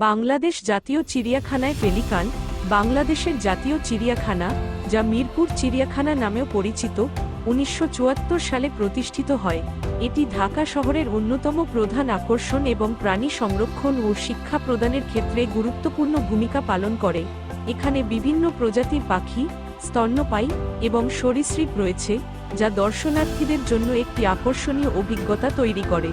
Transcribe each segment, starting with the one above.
বাংলাদেশ জাতীয় চিড়িয়াখানায় পেলিকান, বাংলাদেশের জাতীয় চিড়িয়াখানা, যা মিরপুর চিড়িয়াখানা নামেও পরিচিত, উনিশশো চুয়াত্তর সালে প্রতিষ্ঠিত হয়। এটি ঢাকা শহরের অন্যতম প্রধান আকর্ষণ এবং প্রাণী সংরক্ষণ ও শিক্ষা প্রদানের ক্ষেত্রে গুরুত্বপূর্ণ ভূমিকা পালন করে। এখানে বিভিন্ন প্রজাতির পাখি, স্তন্যপায়ী এবং সরীসৃপ রয়েছে, যা দর্শনার্থীদের জন্য একটি আকর্ষণীয় অভিজ্ঞতা তৈরি করে।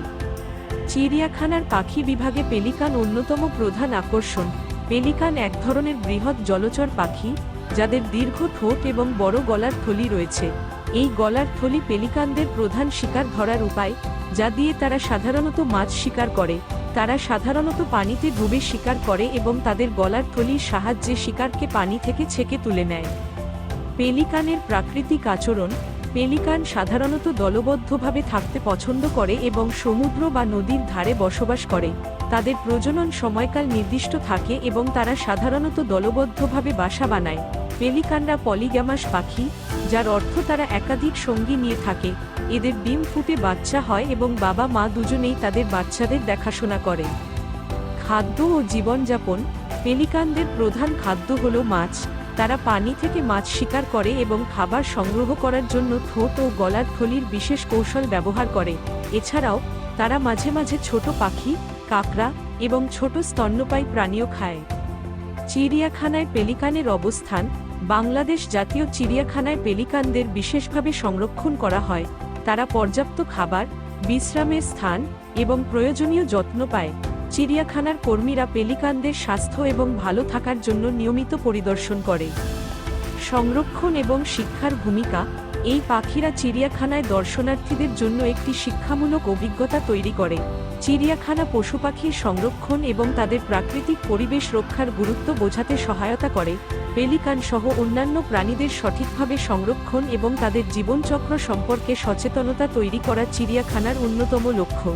চিড়িয়াখানার পাখি বিভাগে পেলিকান অন্যতম প্রধান আকর্ষণ। পেলিকান এক ধরনের বৃহৎ জলচর পাখি, যাদের দীর্ঘ ঠোঁট এবং বড় গলার থলি রয়েছে। এই গলার থলি পেলিকানদের প্রধান শিকার ধরার উপায়, যা দিয়ে তারা সাধারণত মাছ শিকার করে। তারা সাধারণত পানিতে ডুবে শিকার করে এবং তাদের গলার থলির সাহায্যে শিকারকে পানি থেকে ছেকে তুলে নেয়। পেলিকানের প্রাকৃতিক আচরণ পেলিকান সাধারণত দলবদ্ধভাবে থাকতে পছন্দ করে এবং সমুদ্র বা নদীর ধারে বসবাস করে। তাদের প্রজনন সময়কাল নির্দিষ্ট থাকে এবং তারা সাধারণত দলবদ্ধভাবে বাসা বানায়। পেলিকানরা পলিগ্যামাস পাখি, যার অর্থ তারা একাধিক সঙ্গী নিয়ে থাকে। এদের ডিম ফুটে বাচ্চা হয় এবং বাবা মা দুজনেই তাদের বাচ্চাদের দেখাশোনা করে। খাদ্য ও জীবনযাপন, পেলিকানদের প্রধান খাদ্য হল মাছ। তারা পানি থেকে মাছ শিকার করে এবং খাবার সংগ্রহ করার জন্য ঠোঁট ও গলার থলির বিশেষ কৌশল ব্যবহার করে। এছাড়াও, তারা মাঝে মাঝে ছোট পাখি, কাকড়া এবং ছোট স্তন্যপায়ী প্রাণীও খায়। চিড়িয়াখানায় পেলিকানের অবস্থান, বাংলাদেশ জাতীয় চিড়িয়াখানায় পেলিকানদের বিশেষভাবে সংরক্ষণ করা হয়। তারা পর্যাপ্ত খাবার, বিশ্রামের স্থান এবং প্রয়োজনীয় যত্ন পায়। চিড়িয়াখানার কর্মীরা পেলিকানদের স্বাস্থ্য এবং ভালো থাকার জন্য নিয়মিত পরিদর্শন করে। সংরক্ষণ এবং শিক্ষার ভূমিকা, এই পাখিরা চিড়িয়াখানায় দর্শনার্থীদের জন্য একটি শিক্ষামূলক অভিজ্ঞতা তৈরি করে। চিড়িয়াখানা পশু পাখির সংরক্ষণ এবং তাদের প্রাকৃতিক পরিবেশ রক্ষার গুরুত্ব বোঝাতে সহায়তা করে। পেলিকান সহ অন্যান্য প্রাণীদের সঠিকভাবে সংরক্ষণ এবং তাদের জীবনচক্র সম্পর্কে সচেতনতা তৈরি করা চিড়িয়াখানার অন্যতম লক্ষ্য।